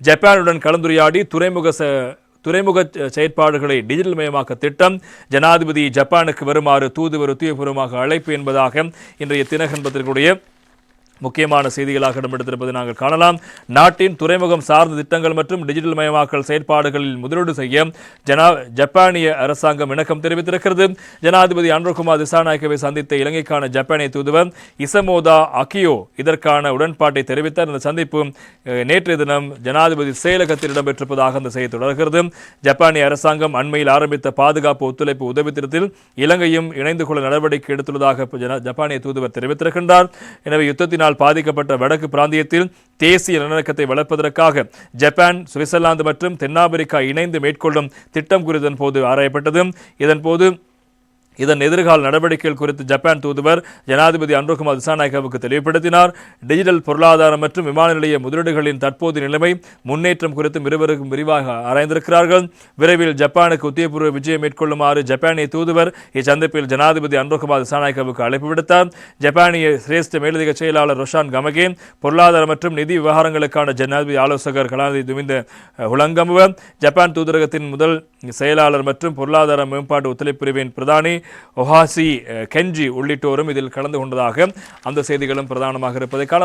ஜப்பானுடன் கலந்துரையாடி துறைமுக ச- துறைமுக செயற்பாடுகளை டிஜிட்டல் மயமாக்க திட்டம் ஜனாதிபதி ஜப்பானுக்கு வருமாறு தூதுவர் உத்தியோகபூர்வமாக அழைப்பு என்பதாக இன்றைய தினகன் பத்திரிகையுடைய முக்கியமான செய்திகளாக இடம்பெடுத்திருப்பதை நாங்கள் காணலாம். நாட்டின் துறைமுகம் சார்ந்த திட்டங்கள் மற்றும் டிஜிட்டல் மயமாக்கல் செயற்பாடுகளில் முதலீடு செய்ய ஜனா ஜப்பானிய அரசாங்கம் இணக்கம் தெரிவித்திருக்கிறது. ஜனாதிபதி அன்ருகுமார் திசாநாயக்கவை சந்தித்த இலங்கைக்கான ஜப்பானிய தூதுவர் இசமோதா அகியோ இதற்கான உடன்பாட்டை தெரிவித்தார். இந்த சந்திப்பு நேற்றைய தினம் ஜனாதிபதி செயலகத்தில் இடம்பெற்றிருப்பதாக அந்த செய்தி தொடர்கிறது. ஜப்பானிய அரசாங்கம் அண்மையில் ஆரம்பித்த பாதுகாப்பு ஒத்துழைப்பு உதவி திட்டத்தில் இலங்கையும் இணைந்து கொள்ள நடவடிக்கை எடுத்துள்ளதாக ஜன- ஜப்பானிய தூதுவர் தெரிவித்திருக்கின்றார். எனவே யுத்தத்தினால் பாதிக்கப்பட்ட வடக்கு பிராந்தியத்தில் தேசிய நல்லிணக்கத்தை வளர்ப்பதற்காக ஜப்பான் சுவிட்சர்லாந்து மற்றும் தென்னாப்பிரிக்கா இணைந்து மேற்கொள்ளும் திட்டம் குறித்தன் போது ஆராயப்பட்டது. இதன்போது இதன் எதிர்கால நடவடிக்கைகள் குறித்து ஜப்பான் தூதுவர் ஜனாதிபதி அன்ரோகுமார் திசாநாயகாவுக்கு தெளிவுபடுத்தினார். டிஜிட்டல் பொருளாதாரம் மற்றும் விமான நிலைய முதலீடுகளின் தற்போதைய நிலைமை முன்னேற்றம் குறித்தும் இருவருக்கும் விரிவாக ஆராய்ந்திருக்கிறார்கள். விரைவில் ஜப்பானுக்கு உத்தியபூர்வ விஜயம் மேற்கொள்ளுமாறு ஜப்பானிய தூதுவர் இச்சந்திப்பில் ஜனாதிபதி அன்ரோகுமார் திசாநாயகாவுக்கு அழைப்பு விடுத்தார். ஜப்பானிய சிரேஷ்ட மேலதிக செயலாளர் ரொஷான் கமகே பொருளாதார மற்றும் நிதி விவகாரங்களுக்கான ஜனாதிபதி ஆலோசகர் கலாநிதி துமிந்த அஹ், உலங்கமுவ ஜப்பான் தூதரகத்தின் முதல் செயலாளர் மற்றும் பொருளாதார மேம்பாட்டு ஒத்துழைப்பு பிரிவின் பிரதானி ஒஹாசி கென்ஜி உள்ளிட்டோரும் இதில் கலந்து கொண்டதாக அந்த செய்திகளும் பிரதானமாக இருப்பதை காணலாம்.